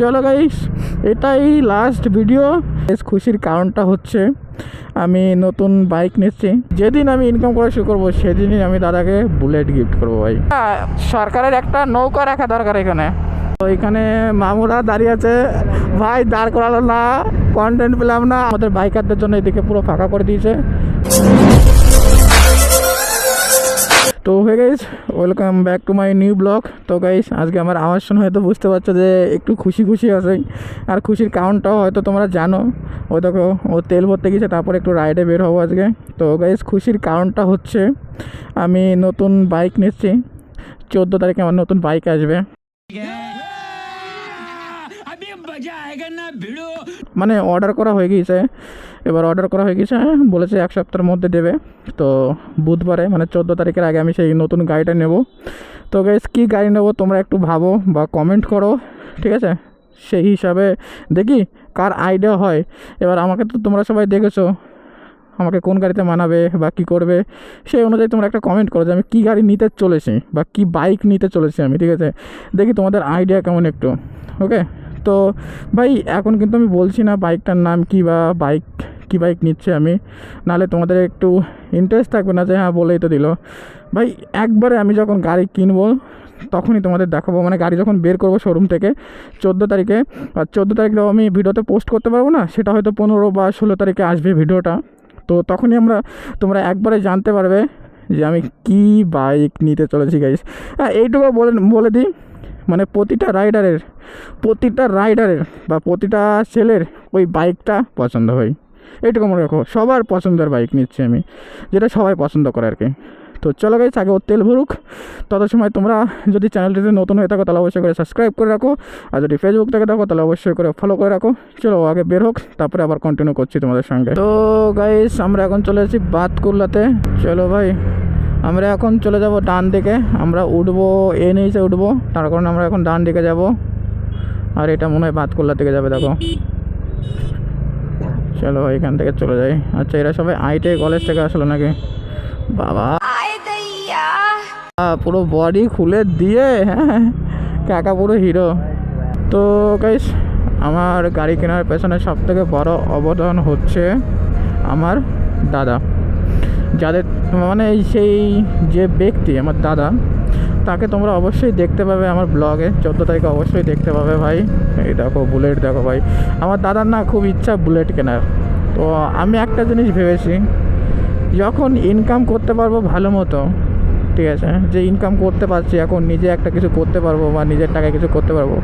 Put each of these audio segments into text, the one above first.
চলো গাইস এটাই last video বেশ খুশির কারণটা হচ্ছে আমি নতুন বাইক নিচ্ছি। যেদিন আমি ইনকাম করা শুরু করব সেদিনই আমি দাদাকে বুলেট গিফট করব ভাই। সরকারের একটা নৌকা রাখা দরকার এখানে। তো এখানে মামুরা দাঁড়িয়ে আছে। ভাই দাঁড় করালো না কন্টেন্ট পেলাম না। আমাদের বাইকারদের জন্য এদিকে পুরো ফাঁকা করে দিয়েছে। তো হয়ে guys welcome back to my new blog তো গাইজ আজকে আমার আওয়াজ শুনে হয়তো বুঝতে পারছ যে একটু খুশি খুশি আসে আর খুশির কারণটাও হয়তো তোমরা জানো। ও দেখো ও তেল ভরতে গেছে তারপর একটু রাইডে বের হব আজকে। তো গাইজ খুশির কারণটা হচ্ছে আমি নতুন বাইক নিচ্ছি। চোদ্দ তারিখে আমার নতুন বাইক আসবে। মানে অর্ডার করা হয়ে গিয়েছে। এবার অর্ডার করা হয়ে গেছে বলেছে এক সপ্তাহের মধ্যে দেবে। তো বুধবারে মানে চোদ্দ তারিখের আগে আমি সেই নতুন গাড়িটা নেব। তো গাইস কী গাড়ি নেব তোমরা একটু ভাবো বা কমেন্ট করো, ঠিক আছে? সেই হিসাবে দেখি কার আইডিয়া হয়। এবার আমাকে তো তোমরা সবাই দেখেছ, আমাকে কোন গাড়িতে মানাবে বা কী করবে, সেই অনুযায়ী তোমরা একটা কমেন্ট করো যে আমি কী গাড়ি নিতে চলেছি বা কী বাইক নিতে চলেছি আমি, ঠিক আছে? দেখি তোমাদের আইডিয়া কেমন একটু ওকে তো ভাই, এখন কিন্তু আমি বলছি না বাইকটার নাম কী বা বাইক, কী বাইক নিচ্ছে আমি। নাহলে তোমাদের একটু ইন্টারেস্ট থাকবে না যে হ্যাঁ বলেই তো দিল। ভাই, একবারে আমি যখন গাড়ি কিনবো, তখনই তোমাদের দেখাবো। মানে গাড়ি যখন বের করব শোরুম থেকে, চোদ্দ তারিখে, আর চোদ্দ তারিখে আমি ভিডিওতে পোস্ট করতে পারব না, সেটা হয়তো পনেরো বা ষোলো তারিখে আসবে ভিডিওটা। তো তখনই আমরা, তোমরা একবারে জানতে পারবে যে আমি কি বাইক নিতে চলেছি গাইস হ্যাঁ এইটুকু বলে বলে দিই। মানে প্রতিটা রাইডারের প্রতিটা রাইডারের বা প্রতিটা ছেলের ওই বাইকটা পছন্দ হয়। এইটুকু মনে রাখো, সবার পছন্দের বাইক নিচ্ছি আমি, যেটা সবাই পছন্দ করে আর কি তো চলো গাইস আগে ওর তেল ভরুক। তত সময় তোমরা যদি চ্যানেলটিতে নতুন হয়ে থাকো, তাহলে অবশ্যই করে সাবস্ক্রাইব করে রাখো। আর যদি ফেসবুক থেকে থাকো তাহলে অবশ্যই করে ফলো করে রাখো। চলো আগে বের হোক, তারপরে আবার কন্টিনিউ করছি তোমাদের সঙ্গে। তো গাইস আমরা এখন চলে এসেছি বাতকুল্লাতে। চলো ভাই, আমরা এখন চলে যাব ডান দিকে আমরা উঠবো এ উঠবো। তার কারণে আমরা এখন ডান দিকে যাব। আর এটা মনে হয় বাতকুল্লা থেকে যাবে দেখো। চলো এখান থেকে চলে যাই। আচ্ছা এরা সবাই আইটে কলেজ থেকে আসলো নাকি? বাবা। পুরো বডি খুলে দিয়ে হ্যাঁ কাকা পুরো হিরো তো গাইস আমার গাড়ি কেনার পেছনে সব থেকে বড় অবদান হচ্ছে আমার দাদা। যাদের মানে সেই যে ব্যক্তি আমার দাদা তাকে তোমরা অবশ্যই দেখতে পাবে আমার ব্লগে চোদ্দো তারিখে অবশ্যই দেখতে পাবে ভাই এই দেখো বুলেট দেখো ভাই আমার দাদার না খুব ইচ্ছা বুলেট কেনার তো আমি একটা জিনিস ভেবেছি যখন ইনকাম করতে পারবো ভালো মতো ঠিক আছে যে ইনকাম করতে পারছি এখন নিজে একটা কিছু করতে পারবো বা নিজের টাকায় কিছু করতে পারবো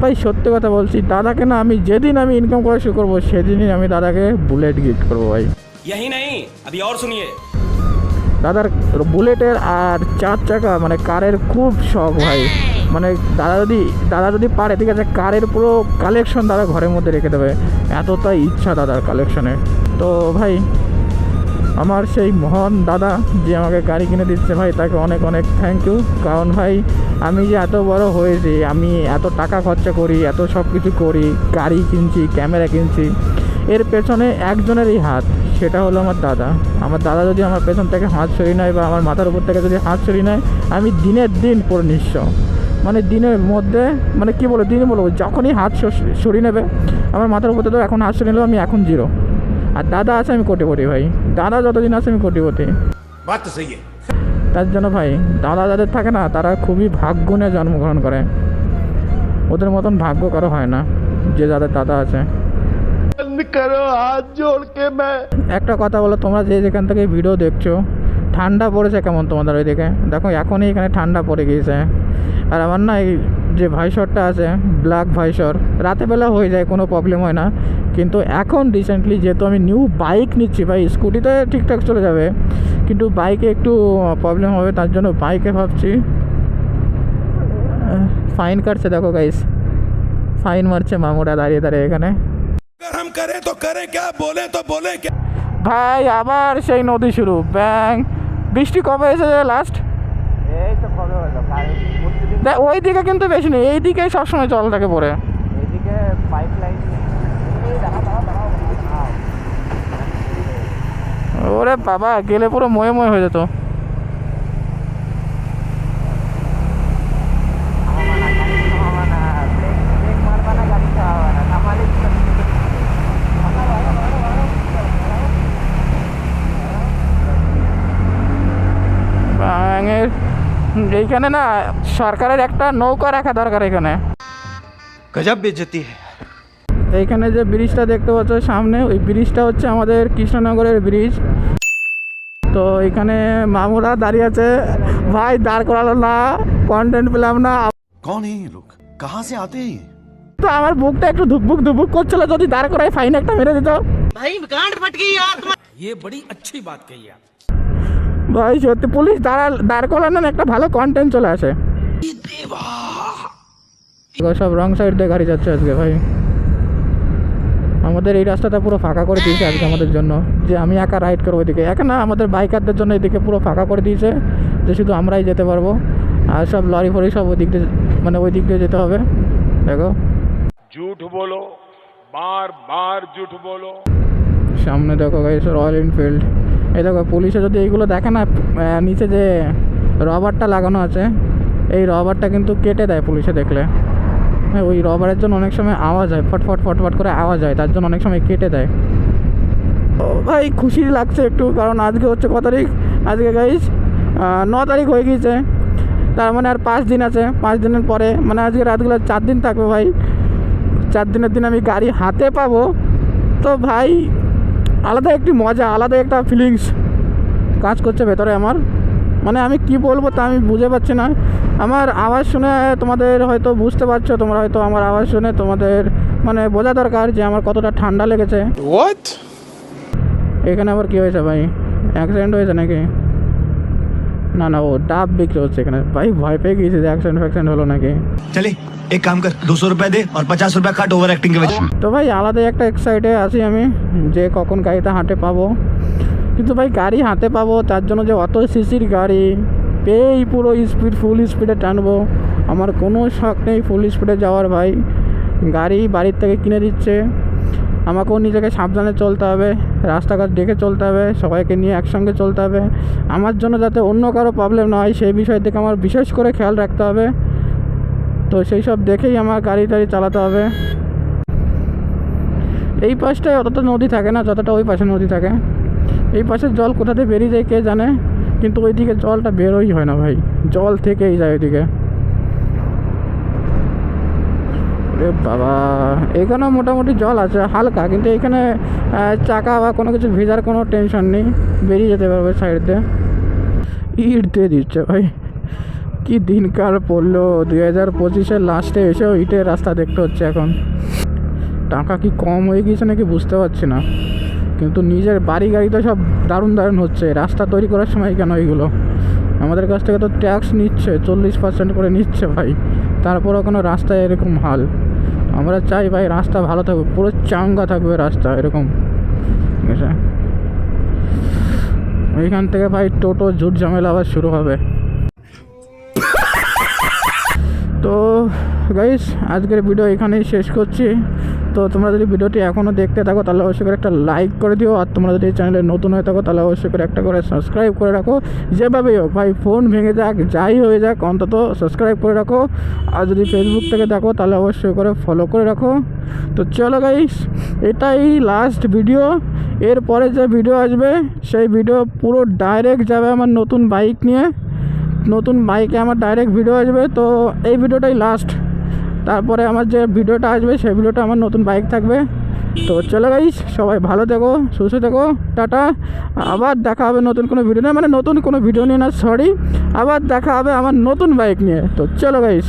ভাই সত্যি কথা বলছি দাদাকে না আমি যেদিন আমি ইনকাম করা শুরু করবো সেদিনই আমি দাদাকে বুলেট গিফট করবো ভাই यही नहीं अभी और सुनिए দাদার বুলেটের আর চার চাকা মানে কারের খুব শখ ভাই। মানে দাদা যদি দাদা যদি পারে, ঠিক আছে, কারের পুরো কালেকশন দাদা ঘরের মধ্যে রেখে দেবে। এতটাই ইচ্ছা দাদার কালেকশনে তো ভাই, আমার সেই মহান দাদা যে আমাকে গাড়ি কিনে দিচ্ছে ভাই, তাকে অনেক অনেক থ্যাংক ইউ কারণ ভাই, আমি যে এত বড় হয়েছি, আমি এত টাকা খরচা করি, এত সব কিছু করি, গাড়ি কিনছি ক্যামেরা কিনছি এর পেছনে একজনেরই হাত সেটা হলো আমার দাদা। আমার দাদা যদি আমার পেছন থেকে হাত সরিয়ে নেয় বা আমার মাথার উপর থেকে যদি হাত সরিয়ে নেয় আমি দিনের দিন পুরো নিঃস্ব। মানে দিনের মধ্যে মানে কি বলব দিনে বলব যখনই হাত সরিয়ে নেবে আমার মাথার উপর তো এখন হাত সরিয়ে নেব আমি এখন জিরো আর দাদা আছে আমি কোটিপতি ভাই। দাদা যতদিন আছে আমি কোটিপতি। তার জন্য ভাই দাদা যাদের থাকে না তারা খুবই ভাগ্য নিয়ে জন্মগ্রহণ করে। ওদের মতন ভাগ্য কারও হয় না যে যাদের দাদা আছে। একটা কথা বলো, তোমরা যে যেখান থেকে ভিডিও দেখছ, ঠান্ডা পড়েছে কেমন তোমাদের ওই দিকে দেখো, এখনই এখানে ঠান্ডা পড়ে গিয়েছে। আর আমার না এই যে ভাইসরটা আছে ব্ল্যাক ভাইসর বেলা হয়ে যায়, কোনো প্রবলেম হয় না। কিন্তু এখন রিসেন্টলি যেহেতু আমি নিউ বাইক নিচ্ছি, ভাই স্কুটিতে ঠিকঠাক চলে যাবে। কিন্তু বাইকে একটু প্রবলেম হবে, তার জন্য বাইকে ভাবছি। ফাইন কাটছে, দেখো গাইস ফাইন মারছে মামুরা দাঁড়িয়ে দাঁড়িয়ে এখানে। हम करें तो करें क्या बोले तो बोले क्या ভাই আবার সেই নদী শুরু ব্যাং বৃষ্টি কবে এসেছে লাস্ট এই তো কবে হলো কাল প্রতিদিন দেখ ওই দিকে কিন্তু বেশি নেই এই দিকেই সবসময় জল থাকে পড়ে এইদিকে পাইপ লাইন এই দাঁড়াও দাঁড়াও দাঁড়াও দাঁড়াও। ওরে বাবা গেলে পুরো ময়ে ময়ে হয়ে যেত এইখানে না সরকারের একটা নৌকা রাখা দরকার এখানে गजब बेइज्जती है এইখানে যে ব্রিজটা দেখতে পাচ্ছ সামনে ওই ব্রিজটা হচ্ছে আমাদের কৃষ্ণনগরের ব্রিজ তো এখানে মামুরা দাঁড়িয়ে আছে ভাই দাঁড় করালো না কন্টেন্ট পেলাম না कौन है ये लोग कहाँ से आते हैं ये তো আমার বুকটা একটু ধুকবুক ধুকবুক করছিল যদি দাঁড় করাই ফাইন একটা মেরে দিত ये बड़ी अच्छी बात कही आप ভাই সত্যি পুলিশ দাঁড়া দাঁড় করানো একটা ভালো কন্টেন্ট চলে আসে। সব রং সাইড দিয়ে গাড়ি যাচ্ছে আজকে ভাই। আমাদের এই রাস্তাটা পুরো ফাঁকা করে দিয়েছে আজকে আমাদের জন্য। যে আমি একা রাইড করব এদিকে। একা না আমাদের বাইকারদের জন্য এদিকে পুরো ফাঁকা করে দিয়েছে যে শুধু আমরাই যেতে পারব। আর সব লরি ফরি সব ওই দিক দিয়ে মানে ওই দিক দিয়ে যেতে হবে। দেখো। জুট বলো বার বার জুট বলো সামনে দেখো গাইস রয়্যাল এনফিল্ড এই দেখো পুলিশে যদি এইগুলো দেখে না নিচে যে রবারটা লাগানো আছে, এই রবারটা কিন্তু কেটে দেয় পুলিশে দেখলে। হ্যাঁ ওই রবারের জন্য অনেক সময় আওয়াজ হয় ফটফট ফটফট করে আওয়াজ হয়, তার জন্য অনেক সময় কেটে দেয়। ভাই, খুশি লাগছে একটু, কারণ আজকে হচ্ছে ক তারিখ? আজকে গাইস ন তারিখ হয়ে গিয়েছে। তার মানে আর পাঁচ দিন আছে, পাঁচ দিনের পরে মানে আজকে রাতগুলো চার দিন থাকবে ভাই। চার দিনের দিন আমি গাড়ি হাতে পাবো। তো ভাই আলাদা একটি মজা আলাদা একটা ফিলিংস কাজ করছে ভেতরে আমার। মানে আমি কি বলব তা আমি বুঝে পাচ্ছি না। আমার আওয়াজ শুনে তোমাদের হয়তো বুঝতে পারছ তোমরা হয়তো আমার আওয়াজ শুনে তোমাদের মানে বোঝা দরকার যে আমার কতটা ঠান্ডা লেগেছে। এখানে আবার কি হয়েছে ভাই? অ্যাক্সিডেন্ট হয়েছে নাকি? না না ও ডাব বিক্রি হচ্ছে এখানে। ভাই ভয় পেয়ে গিয়েছে যে অ্যাকশন ফ্যাকশন হলো নাকি। চলে এক কাম কর দুশো রুপিয়া দে আর পঞ্চাশ রুপিয়া কাট ওভার অ্যাক্টিং তো ভাই আলাদা একটা এক্সাইটে আছি আমি যে কখন গাড়িটা হাঁটে পাবো। কিন্তু ভাই গাড়ি হাতে পাবো তার জন্য যে অত সিসির গাড়ি পেয়েই পুরো স্পিড ফুল স্পিডে টানবো। আমার কোনো শখ নেই ফুল স্পিডে যাওয়ার ভাই। গাড়ি বাড়ির থেকে কিনে দিচ্ছে। আমাকেও নিজেকে সাবধানে চলতে হবে, রাস্তাঘাট দেখে চলতে হবে, সবাইকে নিয়ে একসঙ্গে চলতে হবে। আমার জন্য যাতে অন্য কারও প্রবলেম না হয়, সেই বিষয় থেকে আমার বিশেষ করে খেয়াল রাখতে হবে। তো সেই সব দেখেই আমার গাড়ি টাড়ি চালাতে হবে। এই পাশটায় অতটা নদী থাকে না, যতটা ওই পাশে নদী থাকে। এই পাশের জল কোথা থেকে বেরিয়ে যায় কে জানে, কিন্তু ওইদিকে জলটা বেরোই হয় না ভাই। জল থেকেই যায় ওইদিকে। রে বাবা, এখানেও মোটামুটি জল আছে, হালকা, কিন্তু এখানে চাকা বা কোনো কিছু ভেজার কোনো টেনশন নেই, বেরিয়ে যেতে পারবে সাইড দিয়ে। ইট দিয়ে দিচ্ছে ভাই, কি দিনকাল পড়ল, দুই হাজার পঁচিশের লাস্টে এসেও ইটের রাস্তা দেখতে হচ্ছে এখন। টাকা কি কম হয়ে গিয়েছে নাকি বুঝতে পারছি না, কিন্তু নিজের বাড়ি গাড়ি তো সব দারুণ দারুণ হচ্ছে, রাস্তা তৈরি করার সময় কেন এইগুলো আমাদের কাছ থেকে তো ট্যাক্স নিচ্ছে, চল্লিশ পার্সেন্ট করে নিচ্ছে ভাই, তারপরও কোনো রাস্তায় এরকম হাল। আমরা চাই ভাই রাস্তা ভালো থাকবে পুরো চাঙ্গা থাকবে রাস্তা, এরকম। ঠিক আছে? ওইখান থেকে ভাই টোটো ঝুট ঝামেলা আবার শুরু হবে। তো গাইস আজকের ভিডিও এখানেই শেষ করছি। তো তোমরা যদি ভিডিওটি এখনও দেখতে থাকো, তাহলে অবশ্যই করে একটা লাইক করে দিও। আর তোমরা যদি চ্যানেলে নতুন হয়ে থাকো, তাহলে অবশ্যই করে একটা করে সাবস্ক্রাইব করে রাখো। যেভাবেই হোক, ভাই ফোন ভেঙে যাক, যাই হয়ে যাক, অন্তত সাবস্ক্রাইব করে রাখো। আর যদি ফেসবুক থেকে দেখো, তাহলে অবশ্যই করে ফলো করে রাখো। তো চলো গাইস এটাই লাস্ট ভিডিও এরপরে যে ভিডিও আসবে, সেই ভিডিও পুরো ডাইরেক্ট যাবে আমার নতুন বাইক নিয়ে। নতুন বাইকে আমার ডাইরেক্ট ভিডিও আসবে। তো এই ভিডিওটাই লাস্ট তারপরে আমার যে ভিডিওটা আসবে, সেই ভিডিওটা আমার নতুন বাইক থাকবে। তো চলে গাইস সবাই ভালো থেকো, সুস্থ থেকো, টাটা। আবার দেখা হবে নতুন কোনো ভিডিও নিয়ে মানে নতুন কোনো ভিডিও নিয়ে না সরি আবার দেখা হবে আমার নতুন বাইক নিয়ে। তো চলো গাইস